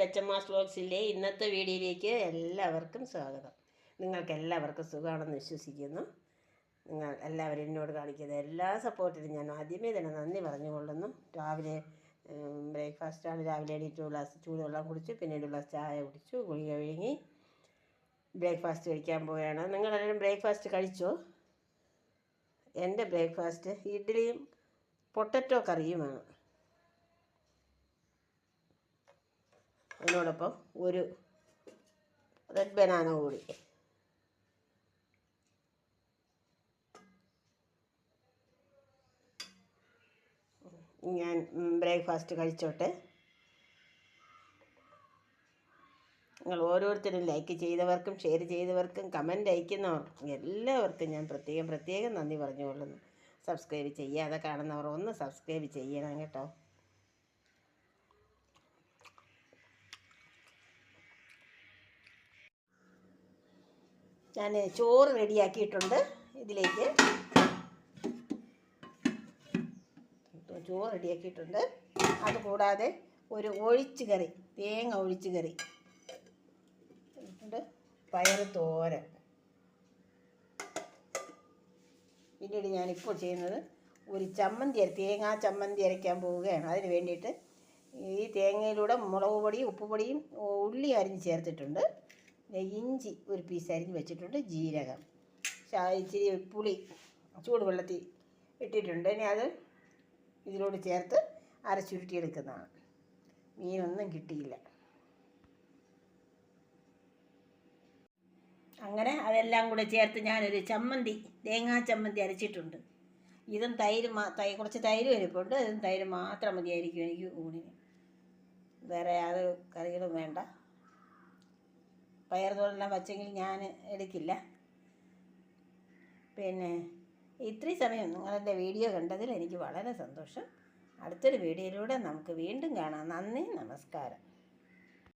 ഉമാസ് ബ്ലോഗ്സിലെ ഇന്നത്തെ വീഡിയോയിലേക്ക് എല്ലാവർക്കും സ്വാഗതം. നിങ്ങൾക്ക് എല്ലാവർക്കും സുഖമാണെന്ന് വിശ്വസിക്കുന്നു. നിങ്ങൾ എല്ലാവരും എന്നോട് കാണിക്കുന്ന എല്ലാ സപ്പോർട്ടിനും ഞാൻ ആദ്യമേ തന്നെ നന്ദി പറഞ്ഞുകൊള്ളുന്നു. രാവിലെ ബ്രേക്ക്ഫാസ്റ്റാണ്. രാവിലെ എണീറ്റ് ഗ്ലാസ് ചൂടുവെള്ളം കുടിച്ചു പിന്നെ ഒരു ഗ്ലാസ് ചായ കുടിച്ചു ഗുളിക വിഴുങ്ങി ബ്രേക്ക്ഫാസ്റ്റ് കഴിക്കാൻ പോവുകയാണ്. നിങ്ങളെല്ലാവരും ബ്രേക്ക്ഫാസ്റ്റ് കഴിച്ചോ? എന്റെ ബ്രേക്ക്ഫാസ്റ്റ് ഇഡ്ഡലിയും പൊട്ടറ്റോ കറിയുമാണ്. അതിനോടൊപ്പം ഒരു റെഡ് ബനാന കൂടി. ഞാൻ ബ്രേക്ക്ഫാസ്റ്റ് കഴിച്ചോട്ടെ. നിങ്ങൾ ഓരോരുത്തരും ലൈക്ക് ചെയ്തവർക്കും ഷെയർ ചെയ്തവർക്കും കമന്റ് അയക്കുന്നവർക്കും എല്ലാവർക്കും ഞാൻ പ്രത്യേകം പ്രത്യേകം നന്ദി പറഞ്ഞുകൊള്ളുന്നു. സബ്സ്ക്രൈബ് ചെയ്യാതെ കാണുന്നവർ ഒന്ന് സബ്സ്ക്രൈബ് ചെയ്യണം കേട്ടോ. ഞാൻ ചോറ് റെഡിയാക്കിയിട്ടുണ്ട് ഇതിലേക്ക്. ചോറ് റെഡിയാക്കിയിട്ടുണ്ട്. അതുകൂടാതെ ഒരു ഒഴിച്ച് കറി തേങ്ങ ഒഴിച്ച് കറി. പയർ തോരൻ. പിന്നീട് ഞാനിപ്പോൾ ചെയ്യുന്നത് ഒരു ചമ്മന്തി തേങ്ങാ ചമ്മന്തി അരയ്ക്കാൻ പോവുകയാണ്. അതിന് വേണ്ടിയിട്ട് ഈ തേങ്ങയിലൂടെ മുളക് പൊടിയും ഉപ്പുപൊടിയും ഉള്ളി അരിഞ്ഞ് ചേർത്തിട്ടുണ്ട്. ഇഞ്ചി ഒരു പീസ് അരിഞ്ഞ് വെച്ചിട്ടുണ്ട് ജീരകം. ഇച്ചിരി പുളി ചൂടുവെള്ളത്തിൽ ഇട്ടിട്ടുണ്ട്. ഇനി അത് ഇതിലോട് ചേർത്ത് അരച്ചുരുട്ടിയെടുക്കുന്നതാണ്. മീനൊന്നും കിട്ടിയില്ല. അങ്ങനെ അതെല്ലാം കൂടെ ചേർത്ത് ഞാനൊരു ചമ്മന്തി തേങ്ങാ ചമ്മന്തി അരച്ചിട്ടുണ്ട്. ഇതും തൈര് മാ തൈ കുറച്ച് തൈര് വരിപ്പുണ്ട് ഇതും തൈര് മാത്രം മതിയായിരിക്കും എനിക്ക് ഊണിന്. വേറെ യാതൊരു കറികളും വേണ്ട. പയർ തോടെല്ലാം വച്ചെങ്കിൽ ഞാൻ എടുക്കില്ല. പിന്നെ ഇത്രയും സമയം നിങ്ങളെന്റെ വീഡിയോ കണ്ടതിൽ എനിക്ക് വളരെ സന്തോഷം. അടുത്തൊരു വീഡിയോയിലൂടെ നമുക്ക് വീണ്ടും കാണാം. നന്ദി നമസ്കാരം.